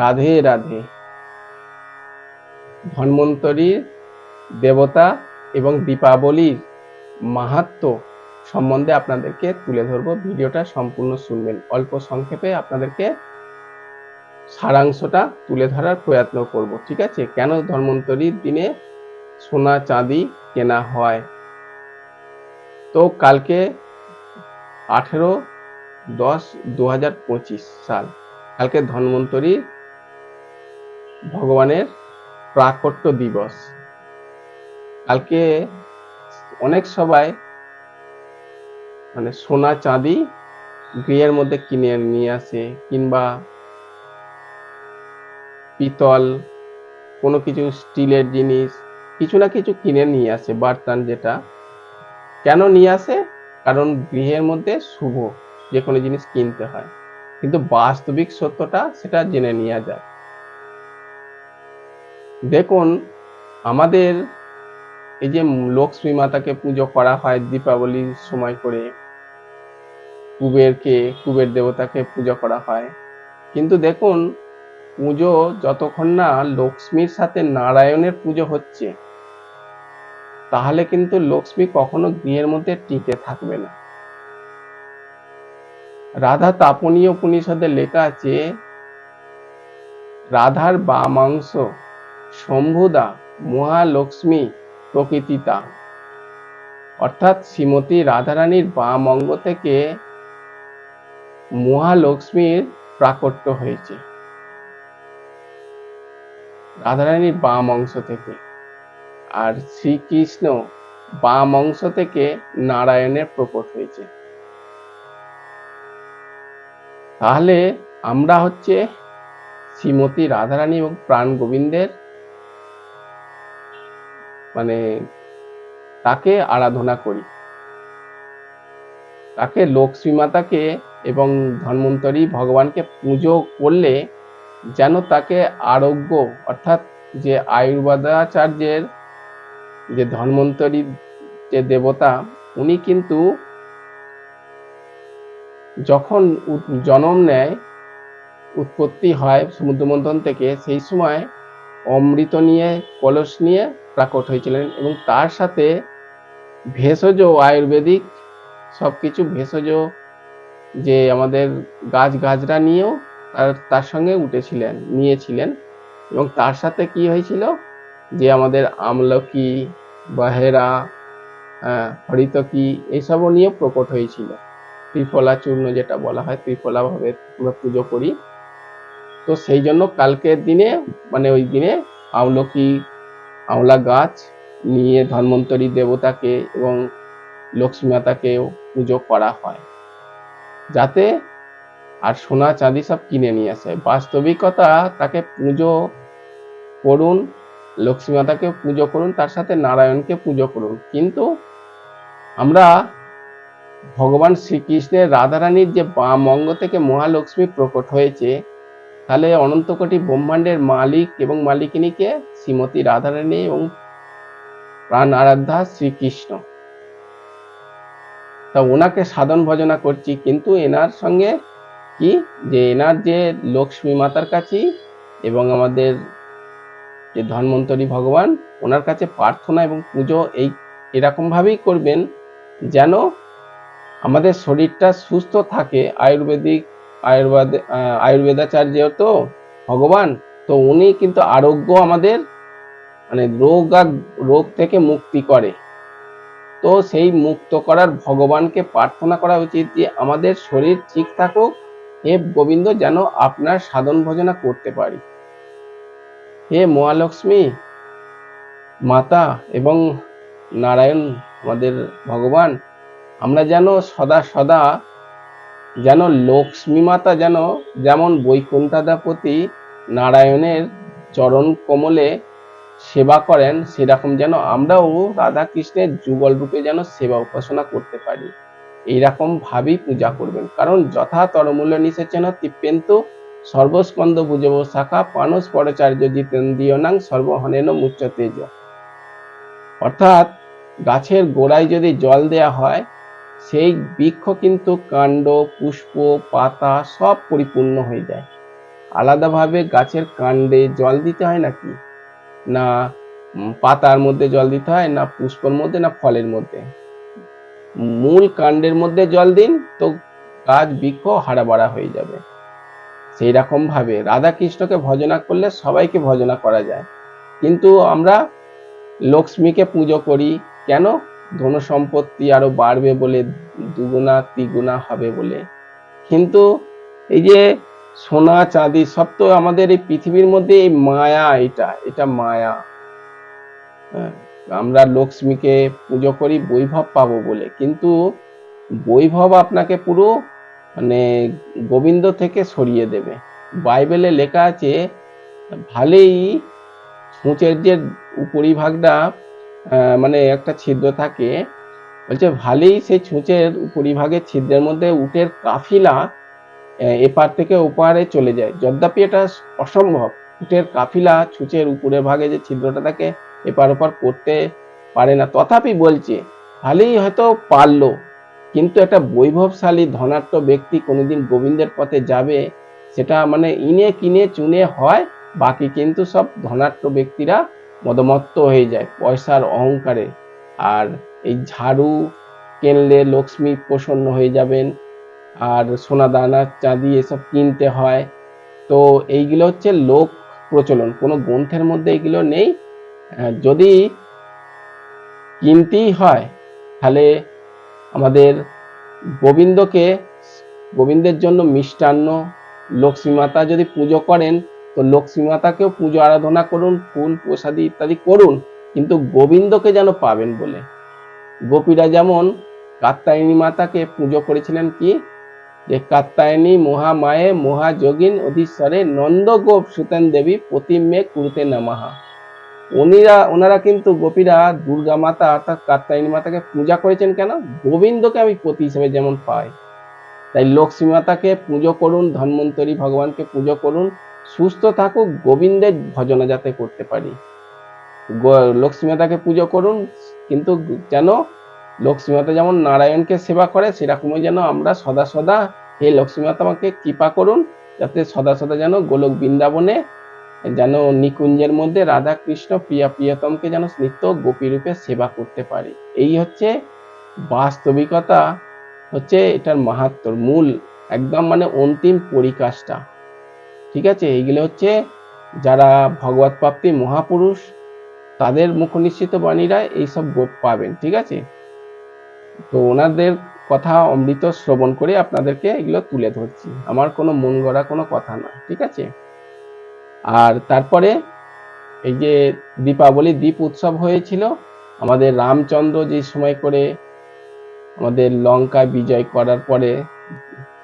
রাধে রাধে। ধন্বন্তরীর দেবতা এবং দীপাবলির মাহাত্ম সম্বন্ধে আপনাদেরকে তুলে ধরবো। ভিডিওটা সম্পূর্ণ শুনবেন। অল্প সংক্ষেপে আপনাদেরকে সারাংশটা তুলে ধরার প্রয়ত্ন করব, ঠিক আছে? কেন ধন্বন্তরীর দিনে সোনা চাঁদি কেনা হয়? তো কালকে আঠেরো দশ দু সাল, কালকে ধন্বন্তরী ভগবানের প্রাকট্য দিবস। কালকে অনেক সবাই মানে সোনা চাঁদি গৃহের মধ্যে কিনে নিয়ে আসে কিংবা পিতল, কোনো কিছু স্টিলের জিনিস, কিছু না কিছু কিনে নিয়ে আসে বার্তান যেটা। কেন নিয়ে আসে? কারণ গৃহের মধ্যে শুভ, যে কোনো জিনিস কিনতে হয়। কিন্তু বাস্তবিক সত্যটা সেটা জেনে নেওয়া যায়। দেখুন, আমাদের এই যে লক্ষ্মী মাতাকে পুজো করা হয় দীপাবলির সময় করে, কুবেরকে, কুবের দেবতাকে পুজো করা হয়। কিন্তু দেখুন, পুজো যতক্ষণ না লক্ষ্মীর সাথে নারায়ণের পুজো হচ্ছে, তাহলে কিন্তু লক্ষ্মী কখনো গৃহের মধ্যে টিকে থাকবে না। রাধা তাপনীয় উপনিষদে লেখা আছে, রাধার বামাংশ শম্ভুদা মহালক্ষ্মী প্রকৃতিতা। অর্থাৎ শ্রীমতী রাধারানীর বাম অঙ্গ থেকে মহালক্ষ্মীর প্রাকট্য হয়েছে। রাধারানীর বাম অংশ থেকে। আর শ্রীকৃষ্ণ বাম অংশ থেকে নারায়ণের প্রকট হয়েছে। তাহলে আমরা হচ্ছে শ্রীমতী রাধারানী এবং প্রাণ গোবিন্দের মানে তাকে আরাধনা করি। তাকে লক্ষ্মী মাতাকে এবং ধন্বন্তরী ভগবানকে পুজো করলে যেন তাকে আরোগ্য, অর্থাৎ যে আয়ুর্বেদাচার্যের যে ধন্বন্তরী যে দেবতা, উনি কিন্তু যখন জন্ম নেয়, উৎপত্তি হয় সমুদ্রমন্থন থেকে, সেই সময় অমৃত নিয়ে, কলস নিয়ে প্রাকট হয়েছিলেন এবং তার সাথে ভেষজ আয়ুর্বেদিক সব কিছু ভেষজ যে আমাদের গাছ গাছরা নিয়েও তার তার সঙ্গে উঠেছিলেন, নিয়েছিলেন এবং তার সাথে কি হয়েছিল? যে আমাদের আমলকি, বাহেরা হরিতকি এইসবও নিয়ে প্রকট হয়েছিল। ত্রিফলা চূর্ণ যেটা বলা হয়, ত্রিফলাভাবে আমরা পুজো করি। তো সেই জন্য কালকের দিনে মানে ওই দিনে আমলকি আমলা গাছ নিয়ে ধন্বন্তরী দেবতাকে এবং লক্ষ্মী মাতাকেও পুজো করা হয়। যাতে আর সোনা চাঁদি সব কিনে নিয়ে আসে। বাস্তবিকতা, তাকে পুজো করুন, লক্ষ্মী মাতাকে পুজো করুন, তার সাথে নারায়ণকে পুজো করুন। কিন্তু আমরা ভগবান শ্রীকৃষ্ণের রাধারানীর যে বাম অঙ্গ থেকে মহালক্ষ্মী প্রকট হয়েছে তাহলে অনন্ত কোটি ব্রহ্মাণ্ডের মালিক এবং মালিকিনীকে শ্রীমতী রাধারানী এবং প্রাণ আরাধ্যা শ্রীকৃষ্ণ। তা ওনাকে সাধন ভজনা করছি, কিন্তু এনার সঙ্গে কি? যে এনার যে লক্ষ্মী মাতার কাছে এবং আমাদের যে ধন্বন্তরী ভগবান, ওনার কাছে প্রার্থনা এবং পুজো এই এরকম ভাবেই করবেন যেন আমাদের শরীরটা সুস্থ থাকে, আয়ুর্বেদিক আয়ুর্বেদ আয়ুর্বেদাচার্য তো, ভগবান, তো উনি কিন্তু আরোগ্য আমাদের মানে রোগ আর রোগ থেকে মুক্তি করে। তো সেই মুক্ত করার ভগবানকে প্রার্থনা করা উচিত যে আমাদের শরীর ঠিক থাকুক, হে গোবিন্দ, যেন আপনার সাধন ভজনা করতে পারি। হে মহালক্ষ্মী, মাতা এবং নারায়ণ আমাদের ভগবান, আমরা যেন সদা সদা যেন লক্ষ্মী মাতা যেন যেমন বৈকুণ্ঠাদাপতি নারায়ণের চরণ কমলে সেবা করেন, সেরকম যেন আমরাও রাধা কৃষ্ণের যুগল রূপে যেন সেবা উপাসনা করতে পারি। এইরকম ভাবেই পূজা করবেন। কারণ যথা তরমূল্য নিষেচন তিপ্পেন্তু সর্বস্কন্দ ভুজব শাখা, পানস পরচার্য জিতেন্দ্রিয় নাং সর্বহনেন মুচ্চ তেজ অর্থাৎ গাছের গোড়ায় যদি জল দেয়া হয় সেই বৃক্ষ কিন্তু কাণ্ড, পুষ্প, পাতা সব পরিপূর্ণ হয়ে যায়। আলাদাভাবে গাছের কাণ্ডে জল দিতে হয় নাকি? না পাতার মধ্যে জল দিতে হয়, না পুষ্পর মধ্যে, না ফলের মধ্যে। মূল কাণ্ডের মধ্যে জল দিন, তো গাছ, বৃক্ষ হারাবাড়া হয়ে যাবে। সেই রকম ভাবে রাধা কৃষ্ণকে ভজনা করলে সবাইকে ভজনা করা যায়। কিন্তু আমরা লক্ষ্মীকে পুজো করি। কেন? ধন সম্পত্তি আরও বাড়বে বলে দুগুণা তিগুণা হবে বলে। কিন্তু এই যে সোনা চাঁদি সব তো আমাদের এই পৃথিবীর মধ্যে এই মায়া এটা এটা মায়া। হ্যাঁ, আমরা লক্ষ্মীকে পুজো করি বৈভব পাবো বলে। কিন্তু বৈভব আপনাকে পুরো মানে গোবিন্দ থেকে সরিয়ে দেবে। বাইবেলে লেখা আছে ভালেই সূচের যে উপরিভাগটা মানে একটা ছিদ্র থাকে। বলছে, ভালেই সেই ছুঁচের উপরিভাগের ছিদ্রের মধ্যে উটের কাফিলা এপার থেকে ওপারে চলে যায়। যদ্যপি এটা অসম্ভব। উটের কাফিলা ছুঁচের উপরের ভাগে যে ছিদ্রটা থাকে, এপার ওপার করতে পারে না। তথাপি বলছে, ভালেই হয়তো পারল, কিন্তু একটা বৈভবশালী ধনাঢ্য ব্যক্তি কোনোদিন গোবিন্দের পথে যাবে, সেটা মানে ইনে কিনে চুনে হয়, বাকি কিন্তু সব ধনাঢ্য ব্যক্তিরা মদমত্ত হয়ে যায়। পয়সার অহংকারে। আর এই ঝাড়ু কিনলে লক্ষ্মী প্রসন্ন হয়ে যাবেন। আর সোনা দানা চাঁদি এসব কিনতে হয়। তো এইগুলো হচ্ছে লোক প্রচলন। কোনো গ্রন্থের মধ্যে এগুলো নেই। যদি কিনতেই হয়, তাহলে আমাদের গোবিন্দকে, গোবিন্দের জন্য মিষ্টান্ন, লক্ষ্মী মাতা যদি পুজো করেন তো লক্ষ্মী মাতাকেও পুজো, আরাধনা করুন, ফুল, প্রসাদি ইত্যাদি করুন, কিন্তু গোবিন্দকে যেন পাবেন বলে। গোপীরা যেমন কাত্তায়নী মাতাকে পুজো করেছিলেন কি? যে কাত্তায়নী মহামায়ে মহাযোগিন অধীশ্বরে নন্দ গোপ সুতেন দেবী প্রতিমে কুরুতে নামাহা উনিরা ওনারা কিন্তু গোপীরা দুর্গা মাতা অর্থাৎ কাত্তায়নী মাতাকে পূজা করেছেন কেন? গোবিন্দকে আমি পতি হিসেবে যেমন পাই। তাই লক্ষ্মী মাতাকে পুজো করুন, ধন্বন্তরী ভগবানকে পুজো করুন সুস্থ থাকুক, গোবিন্দের ভজনা যাতে করতে পারি। লক্ষ্মীমাতাকে পুজো করুন, কিন্তু যেন লক্ষ্মী মাতা যেমন নারায়ণকে সেবা করে, সেরকমই যেন আমরা সদা সদা হে লক্ষ্মী মাতা আমাকে কৃপা করুন, যাতে সদা সদা যেন গোলক বৃন্দাবনে যেন নিকুঞ্জের মধ্যে রাধা কৃষ্ণ প্রিয়া প্রিয়তমকে যেন নিত্য গোপী রূপে সেবা করতে পারি। এই হচ্ছে বাস্তবিকতা, হচ্ছে এটার মাহাত্মর মূল, একদম মানে অন্তিম পরিকাষ্ঠা। ঠিক আছে? এইগুলো হচ্ছে যারা ভগবত প্রাপ্তি মহাপুরুষ, তাদের মুখ নিশ্চিত বাণীরা এইসব গোপ পাবেন, ঠিক আছে? তো ওনাদের কথা অমৃত শ্রবণ করে আপনাদেরকে এগুলো তুলে ধরছি। আমার কোনো মন গড়া কোনো কথা না, ঠিক আছে? আর তারপরে এই যে দীপাবলি দ্বীপ উৎসব হয়েছিল, আমাদের রামচন্দ্র যে সময় করে আমাদের লঙ্কা বিজয় করার পরে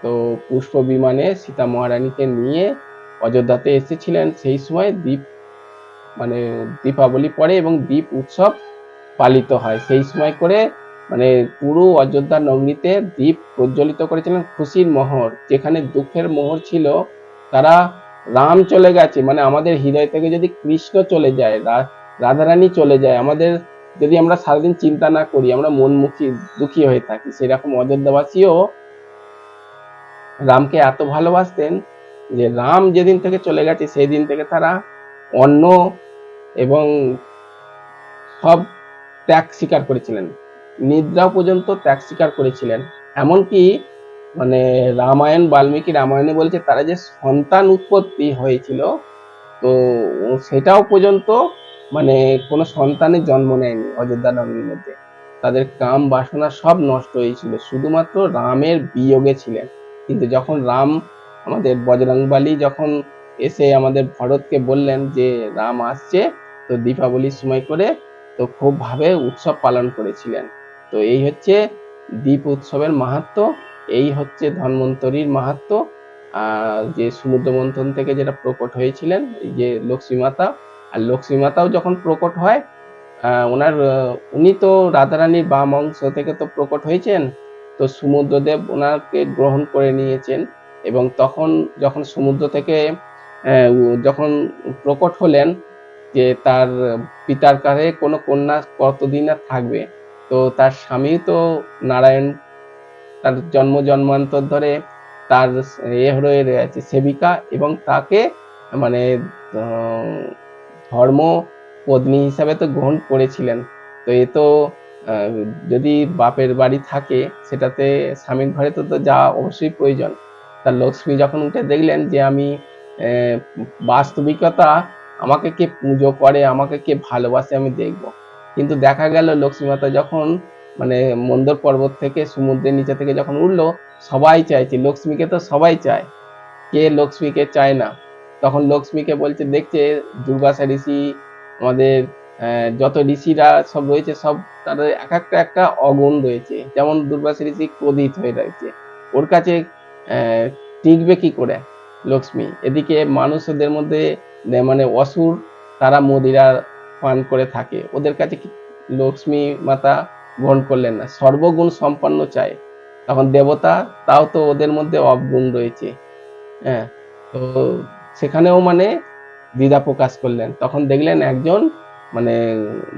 তো পুষ্প বিমানে সীতা মহারানীকে নিয়ে অযোধ্যাতে এসেছিলেন, সেই সময় দ্বীপ মানে দীপাবলি পড়ে এবং দ্বীপ উৎসব পালিত হয়। সেই সময় করে মানে পুরো অযোধ্যা নগরীতে দ্বীপ প্রজ্বলিত করেছিলেন খুশির মোহর, যেখানে দুঃখের মোহর ছিল, তারা রাম চলে গেছে। মানে আমাদের হৃদয় থেকে যদি কৃষ্ণ চলে যায় রাধারানী চলে যায়, আমাদের যদি আমরা সারাদিন চিন্তা না করি, আমরা মনমুখী, দুঃখী হয়ে থাকি। সেরকম অযোধ্যাবাসীও রামকে এত ভালোবাসতেন যে রাম যেদিন থেকে চলে গেছে সেই দিন থেকে তারা অন্ন এবং সব ত্যাগ স্বীকার করেছিলেন। নিদ্রাও পর্যন্ত ত্যাগ স্বীকার করেছিলেন। এমনকি মানে রামায়ণ, বাল্মীকি রামায়ণে বলছে, তারা যে সন্তান উৎপত্তি হয়েছিল, তো সেটাও পর্যন্ত মানে কোনো সন্তানের জন্ম নেয়নি অযোধ্যা নগরীর মধ্যে। তাদের কাম বাসনা সব নষ্ট হয়েছিল। শুধুমাত্র রামের বিয়োগে ছিলেন। কিন্তু যখন রাম আমাদের বজরংবালী যখন এসে আমাদের ভরতকে বললেন যে রাম আসছে, তো দীপাবলির সময় করে তো খুব ভাবে উৎসব পালন করেছিলেন। তো এই হচ্ছে দ্বীপ উৎসবের মাহাত্ম্য এই হচ্ছে ধন্বন্তরীর মাহাত্ম্য আর যে সমুদ্র মন্থন থেকে যেটা প্রকট হয়েছিলেন, এই যে লক্ষ্মী মাতা, আর লক্ষ্মী মাতাও যখন প্রকট হয় ওনার উনি তো রাধারানীর বাম অংশ থেকে তো প্রকট হয়েছেন, তো সমুদ্রদেব ওনাকে গ্রহণ করে নিয়েছেন। এবং তখন যখন সমুদ্র থেকে যখন প্রকট হলেন যে তার পিতার কাছে কোনো কন্যা কতদিন আর থাকবে, তো তার স্বামী তো নারায়ণ, তার জন্ম জন্মান্তর ধরে তার এ হয়ে রয়েছে সেবিকা এবং তাকে মানে ধর্ম পত্নী হিসাবে তো গ্রহণ করেছিলেন। তো এ তো যদি বাপের বাড়ি থাকে সেটাতে স্বামীর ঘরে তো যাওয়া অবশ্যই প্রয়োজন। তার লক্ষ্মী যখন উঠে দেখলেন যে আমি বাস্তবিকতা আমাকে কে পুজো করে, আমাকে কে ভালোবাসে আমি দেখব। কিন্তু দেখা গেল লক্ষ্মী মাতা যখন মানে মন্দর পর্বত থেকে, সমুদ্রের নিচে থেকে যখন উঠল, সবাই চাইছে, লক্ষ্মীকে তো সবাই চায়। কে লক্ষ্মীকে চায় না? তখন লক্ষ্মীকে বলছে, দেখছে দুর্বাসা ঋষি, আমাদের যত ঋষিরা সব রয়েছে, সব তাদের এক একটা একটা অগুণ রয়েছে। যেমন দুর্বাসা ঋষি ক্রোধিত হয়ে রয়েছে। ওর কাছে টিকবে কি করে? লক্ষ্মী, এদিকে মানুষদের মধ্যে মানে অসুর তারা মদিরা পান করে থাকে। ওদের কাছে লক্ষ্মী মাতা গ্রহণ করলেন না? সর্বগুণ সম্পন্ন চায় তখন দেবতা তাও তো ওদের মধ্যে অবগুণ রয়েছে। হ্যাঁ তো সেখানেও মানে দ্বিধা প্রকাশ করলেন। তখন দেখলেন একজন মানে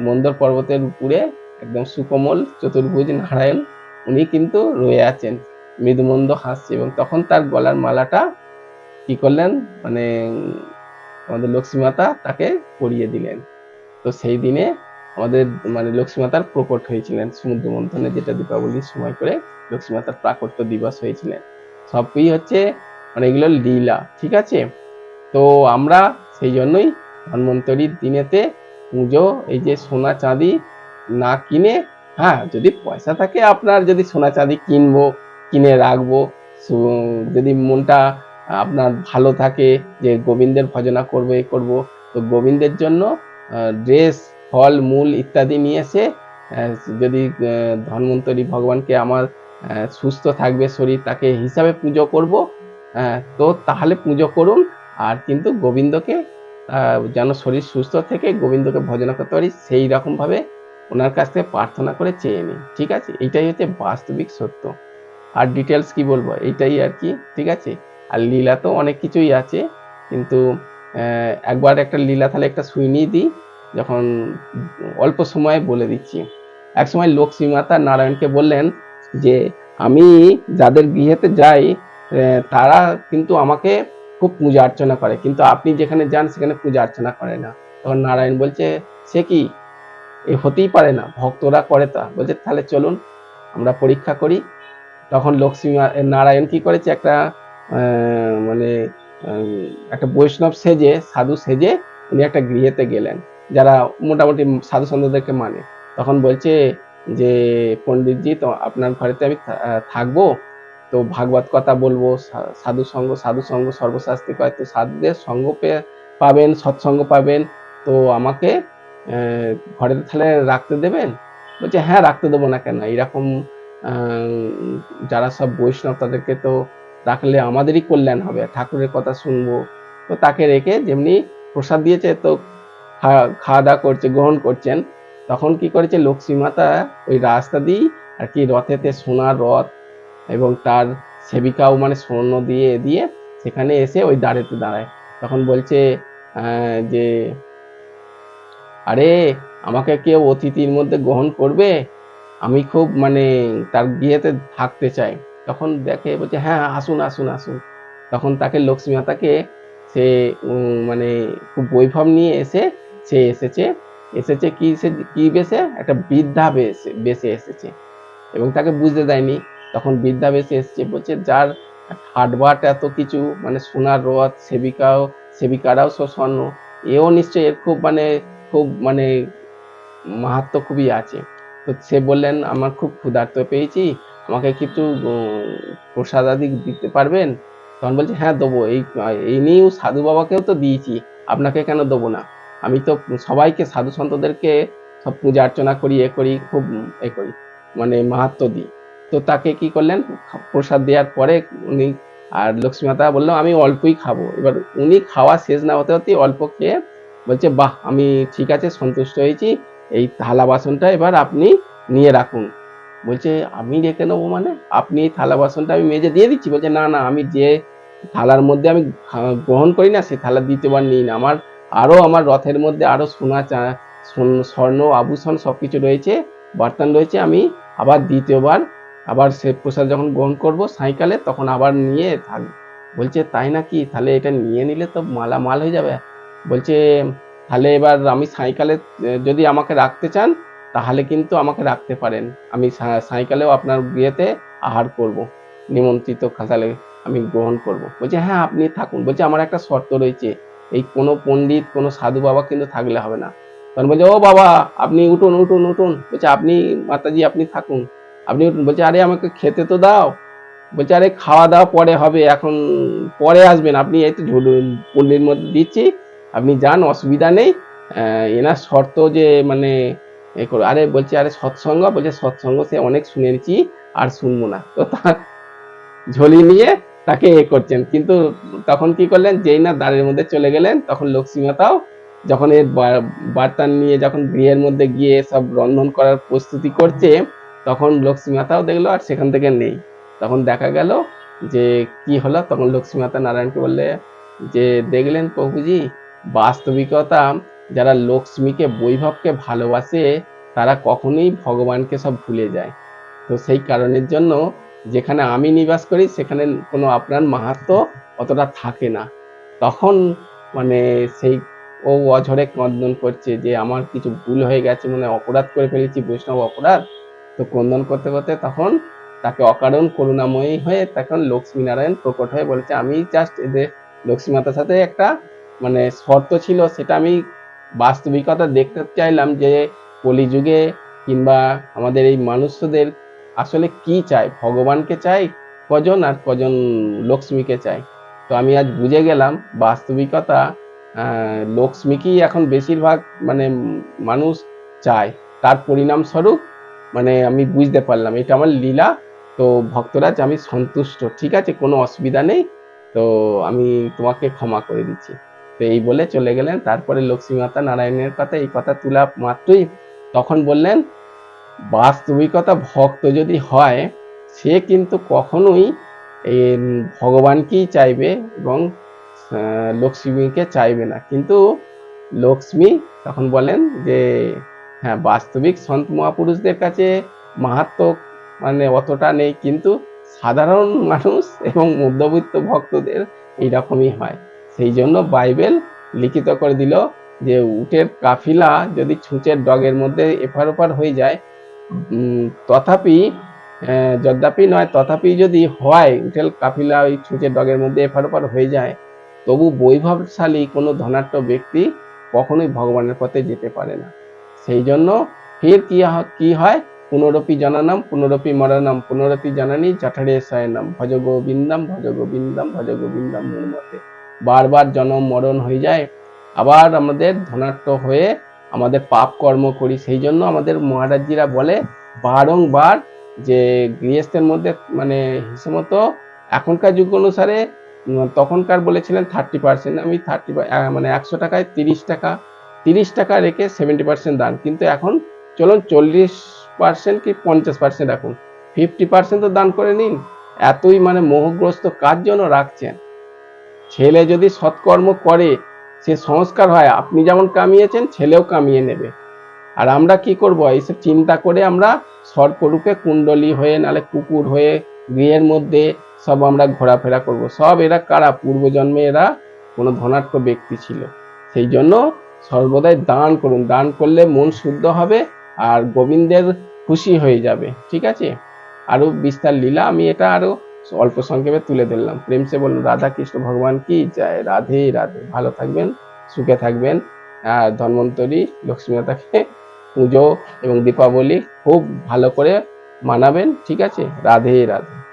মন্দর পর্বতের উপরে একদম সুকোমল চতুর্ভুজ নারায়ণ, উনি কিন্তু রয়ে আছেন। মৃদুমন্দ হাসছে এবং তখন তার গলার মালাটা কি করলেন? মানে আমাদের লক্ষ্মী মাতা তাকে পরিয়ে দিলেন। তো সেই দিনে আমাদের মানে লক্ষ্মী মাতার প্রকট হয়েছিলেন। সমুদ্র মন্থনে যেটা দীপাবলির সময় করে লক্ষ্মী মাতার প্রাকট্য দিবস হয়েছিলেন। সবই হচ্ছে মানে এগুলো লীলা, ঠিক আছে? তো আমরা সেই জন্যই ধন্বন্তরীর দিনেতে পুজো, এই যে সোনা চাঁদি না কিনে হ্যাঁ যদি পয়সা থাকে আপনার, যদি সোনা চাঁদি কিনবো কিনে রাখব। যদি মনটা আপনার ভালো থাকে যে গোবিন্দের ভজনা করব এ করব তো গোবিন্দের জন্য ড্রেস ফল মূল ইত্যাদি নিয়ে এসে যদি ধন্বন্তরী ভগবানকে আমার সুস্থ থাকবে শরীর তাকে হিসাবে পুজো করব আহ, তো তাহলে পুজো করুন। আর কিন্তু গোবিন্দকে যেন শরীর সুস্থ থেকে গোবিন্দকে ভজনা করতে পারি সেই রকমভাবে ওনার কাছ থেকে প্রার্থনা করে চেয়ে নিই ঠিক আছে? এইটাই হচ্ছে বাস্তবিক সত্য। আর ডিটেলস কি বলব? এইটাই আর কি, ঠিক আছে? আর লীলা তো অনেক কিছুই আছে, কিন্তু একবার একটা লীলা তাহলে একটা শুনিয়ে দিই, যখন অল্প সময়ে বলে দিচ্ছি। এক সময় লক্ষ্মী মাতা নারায়ণকে বললেন যে, আমি যাদের গৃহেতে যাই তারা কিন্তু আমাকে খুব পূজা অর্চনা করে, কিন্তু আপনি যেখানে যান সেখানে পূজা অর্চনা করে না। তখন নারায়ণ বলছে, সে কি? এ হতেই পারে না, ভক্তরা করে তা। বলছে, তাহলে চলুন, আমরা পরীক্ষা করি। তখন লক্ষ্মী নারায়ণ কি করেছে? একটা মানে একটা বৈষ্ণব সেজে, সাধু সেজে উনি একটা গৃহেতে গেলেন। যারা মোটামুটি সাধু সন্তদেরকে মানে। তখন বলছে যে, পণ্ডিতজি, তো আপনার ঘরেতে আমি থাকব? তো ভাগবত কথা বলব সাধু সঙ্গ সাধু সঙ্গ সর্বশাস্ত্রী কয়, তো সাধুদের সঙ্গ পাবেন, সৎসঙ্গ পাবেন। তো আমাকে ঘরে তাহলে রাখতে দেবেন? বলছে হ্যাঁ রাখতে দেবো না কেন? এরকম যারা সব বৈষ্ণব তাদেরকে তো রাখলে আমাদেরই কল্যাণ হবে, ঠাকুরের কথা শুনব। তো তাকে রেখে যেমনি প্রসাদ দিয়েছে, তো খাওয়া দাওয়া করছে, গ্রহণ করছেন, তখন কি করেছে, লক্ষ্মী মাতা ওই রাস্তা দিয়ে আর কি রথেতে সোনার রথ এবং তার সেবিকাও মানে স্বর্ণ দিয়ে দিয়ে সেখানে এসে ওই দাঁড়েতে দাঁড়ায়। তখন বলছে যে, আরে, আমাকে কেউ অতিথির মধ্যে গ্রহণ করবে? আমি খুব মানে তার বিয়েতে থাকতে চাই। তখন দেখে বলছে হ্যাঁ আসুন আসুন আসুন। তখন তাকে লক্ষ্মী মাতাকে সে মানে খুব বৈভব নিয়ে এসে সে এসেছে। এসেছে কি সে, কি বেশে? একটা বৃদ্ধা বেশে বেশে এসেছে এবং তাকে বুঝতে দেয়নি। তখন বৃদ্ধা বেশে এসেছে, বলছে, যার হাটবাট এত কিছু মানে সোনার রথ, সেবিকাও, সেবিকারাও সব স্বর্ণ, এও নিশ্চয়ই এর খুব মানে খুব মানে মাহাত্ম খুবই আছে। সে বললেন আমার খুব ক্ষুধার্ত পেয়েছি আমাকে কিছু উম, প্রসাদ আদি দিতে পারবেন? তখন বলছে হ্যাঁ দেবো। এই এই নিয়েও সাধু বাবাকেও তো দিয়েছি আপনাকে কেন দেবো না? আমি তো সবাইকে সাধু সন্তদেরকে সব পূজা অর্চনা করি এ করি খুব এ করি মানে মাহাত্ম দিই। তো তাকে কি করলেন? প্রসাদ দেওয়ার পরে উনি আর লক্ষ্মী মাতা বলল আমি অল্পই খাব। এবার উনি খাওয়া শেষ না হতে হতে অল্প খেয়ে বলছে বাহ আমি ঠিক আছে সন্তুষ্ট হয়েছি। এই থালা বাসনটা এবার আপনি নিয়ে রাখুন। বলছে, আমি রেখে নেব মানে? আপনি এই থালা বাসনটা আমি মেজে দিয়ে দিচ্ছি। বলছে, না না, আমি যে থালার মধ্যে আমি গ্রহণ করি না সেই থালা দ্বিতীয়বার নিই না। আমার আরও আমার রথের মধ্যে আরও সোনা স্বর্ণ আভূষণ সব কিছু রয়েছে বর্তন রয়েছে, আমি আবার দ্বিতীয়বার আবার সে প্রসাদ যখন গ্রহণ করব সাইকেলে তখন আবার নিয়ে থাক বলছে, তাই নাকি? তাহলে এটা নিয়ে নিলে তো মালা মাল হয়ে যাবে। বলছে তাহলে এবার আমি সাইকেলে যদি আমাকে রাখতে চান, তাহলে কিন্তু আমাকে রাখতে পারেন। আমি সাইকেলেও আপনার বিয়েতে আহার করব। নিমন্ত্রিত খাতালে আমি গ্রহণ করব। বলছে হ্যাঁ আপনি থাকুন। বলছে, আমার একটা শর্ত রয়েছে। এই কোনো পণ্ডিত, কোনো সাধু বাবা কিন্তু থাকলে হবে না। তখন বলছে, ও বাবা, আপনি উঠুন উঠুন উঠুন। বলছে, আপনি, মাতাজি, আপনি থাকুন। আপনি উঠুন, বলছে, আরে, আমাকে খেতে তো দাও। বলছে, আরে, খাওয়া দাওয়া পরে হবে। এখন পরে আসবেন। আপনি এই তো ঝুলুন পল্লীর মধ্যে দিচ্ছি আপনি যান, অসুবিধা নেই। এনার শর্ত যে মানে এ করো, আরে বলছে, আরে সৎসঙ্গ, বলছে সৎসঙ্গ সে অনেক শুনেছি আর শুনব না। তো তার ঝুলি নিয়ে তাকে এ করছেন। কিন্তু তখন কি করলেন, যেই না দ্বারের মধ্যে চলে গেলেন, তখন লক্ষ্মী মাতাও যখন এর বার্তা নিয়ে যখন গৃহের মধ্যে গিয়ে সব রন্ধন করার প্রস্তুতি করছে, তখন লক্ষ্মী মাতাও দেখল, আর সেখান থেকে নেই। তখন দেখা গেল যে কি হলো, তখন লক্ষ্মী মাতা নারায়ণকে বললে যে, দেখলেন প্রভুজি বাস্তবিকতা, যারা লক্ষ্মীকে, বৈভবকে ভালোবাসে, তারা কখনোই ভগবানকে সব ভুলে যায়। তো সেই কারণের জন্য যেখানে আমি নিবাস করি, সেখানে কোনো আপনার মাহাত্ম অতটা থাকে না। তখন মানে সেই ও অঝরে ক্রন্দন করছে যে, আমার কিছু ভুল হয়ে গেছে মানে অপরাধ করে ফেলেছি, বৈষ্ণব অপরাধ। তো ক্রন্দন করতে করতে তখন তাকে অকারণ করুণাময়ী হয়ে তখন লক্ষ্মী নারায়ণ প্রকট হয়ে বলছে, আমি জাস্ট এদের লক্ষ্মী মাতার সাথে একটা মানে শর্ত ছিল সেটা আমি বাস্তবিকতা দেখতে চাইলাম যে কলিযুগে কিংবা আমাদের এই মানুষদের আসলে কি চায়? ভগবানকে চাই কজন আর কজন লক্ষ্মীকে চাই তো আমি আজ বুঝে গেলাম বাস্তবিকতা লক্ষ্মীকেই এখন বেশিরভাগ মানে মানুষ চায়। তার পরিণাম স্বরূপ মানে আমি বুঝতে পারলাম। এটা আমার লীলা। তো ভক্তরাজ, আমি সন্তুষ্ট। ঠিক আছে, কোনো অসুবিধা নেই। তো আমি তোমাকে ক্ষমা করে দিচ্ছি। তো এই বলে চলে গেলেন। তারপরে লক্ষ্মী মাতা নারায়ণের কথা, এই কথা তুলা মাত্রই তখন বললেন বাস্তবিকতা ভক্ত যদি হয়, সে কিন্তু কখনোই ভগবানকেই চাইবে এবং লক্ষ্মীকে চাইবে না। কিন্তু লক্ষ্মী তখন বলেন যে হ্যাঁ বাস্তবিক সন্ত মহাপুরুষদের কাছে মাহাত্ম মানে অতটা নেই, কিন্তু সাধারণ মানুষ এবং মধ্যবিত্ত ভক্তদের এইরকমই হয়। সেই জন্য বাইবেল লিখিত করে দিল যে উটের কাফিলা যদি ছুঁচের ডগের মধ্যে এপার ওপার হয়ে যায় তথাপি যদ্যাপি নয়, তথাপি যদি হয়, উটের কাফিলা ওই ছুঁচের ডগের মধ্যে এপার ওপার হয়ে যায়, তবু বৈভবশালী কোনো ধনাঢ্য ব্যক্তি কখনোই ভগবানের পথে যেতে পারে না। সেই জন্য ফের কি কি হয়? পুনরপি জনানাম, পুনরপি মরণাম পুনরপি জননী, জঠরে শয়নাম ভজ গোবিন্দম ভজ গোবিন্দম ভজ গোবিন্দম মতে বারবার জন্ম মরণ হয়ে যায়, আবার আমাদের ধনাঢ্য হয়ে আমাদের পাপ কর্ম করি। সেই জন্য আমাদের মহারাজজিরা বলে বারংবার যে গৃহস্থের মধ্যে মানে হিসেব মতো এখনকার যুগ অনুসারে তখনকার বলেছিলেন থার্টি পার্সেন্ট আমি থার্টি মানে একশো টাকায় তিরিশ টাকা তিরিশ টাকা রেখে সেভেন্টি পার্সেন্ট দান। কিন্তু এখন চলুন চল্লিশ পার্সেন্ট কি পঞ্চাশ পার্সেন্ট এখন ফিফটি পার্সেন্ট তো দান করে নিন। এতই মানে মোহগ্রস্ত কার জন্য রাখছেন? ছেলে যদি সৎকর্ম করে, সে সংস্কার হয়। আপনি যেমন কামিয়েছেন, ছেলেও কামিয়ে নেবে। আর আমরা কি করব? এইসব চিন্তা করে আমরা সর্পরূপে কুণ্ডলী হয়ে, নালে কুকুর হয়ে, গৃহের মধ্যে সব আমরা ঘোরাফেরা করব। সব এরা কারা? পূর্বজন্মে এরা কোনো ধনাঢ্য ব্যক্তি ছিল। সেই জন্য সর্বদাই দান করুন। দান করলে মন শুদ্ধ হবে আর গোবিন্দের খুশি হয়ে যাবে। ঠিক আছে? আরও বিস্তার লীলা, আমি এটা আরও অল্প সংক্ষেপে তুলে ধরলাম। প্রেম সে বলুন রাধা কৃষ্ণ, ভগবান কি চায়? রাধে রাধে। ভালো থাকবেন, সুখে থাকবেন। আর ধন্বন্তরী লক্ষ্মী মাতাকে পুজো এবং দীপাবলি খুব ভালো করে মানাবেন, ঠিক আছে? রাধে রাধে।